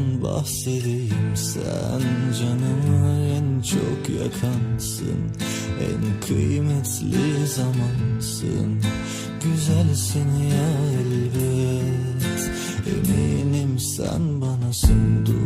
senden bahsedeyim Sen? Canımı en çok yakansın. En kıymetli zamansın. Güzelsin ya elbet. Eminim sen banasın dur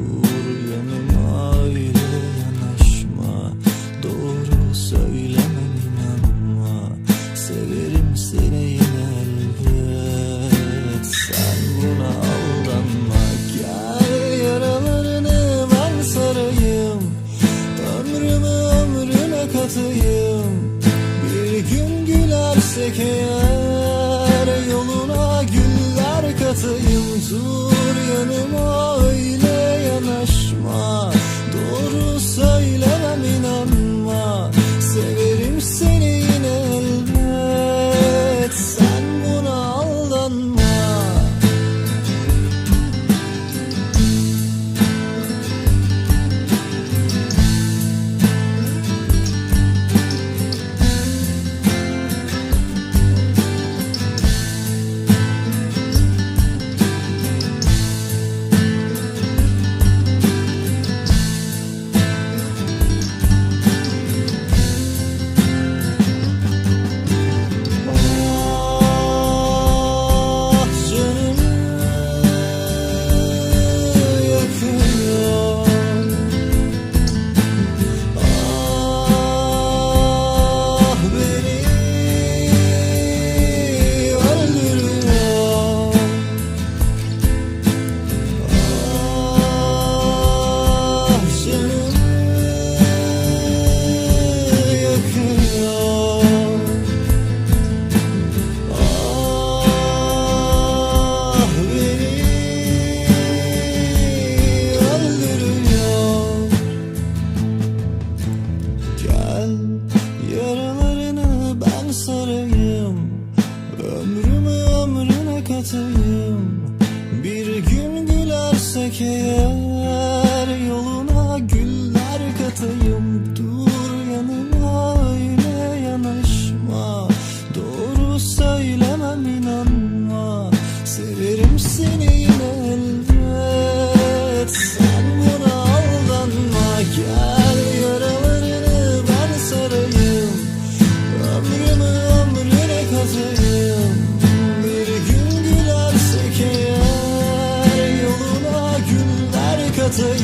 anlatayım. Bir gün gülersek eğer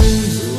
you.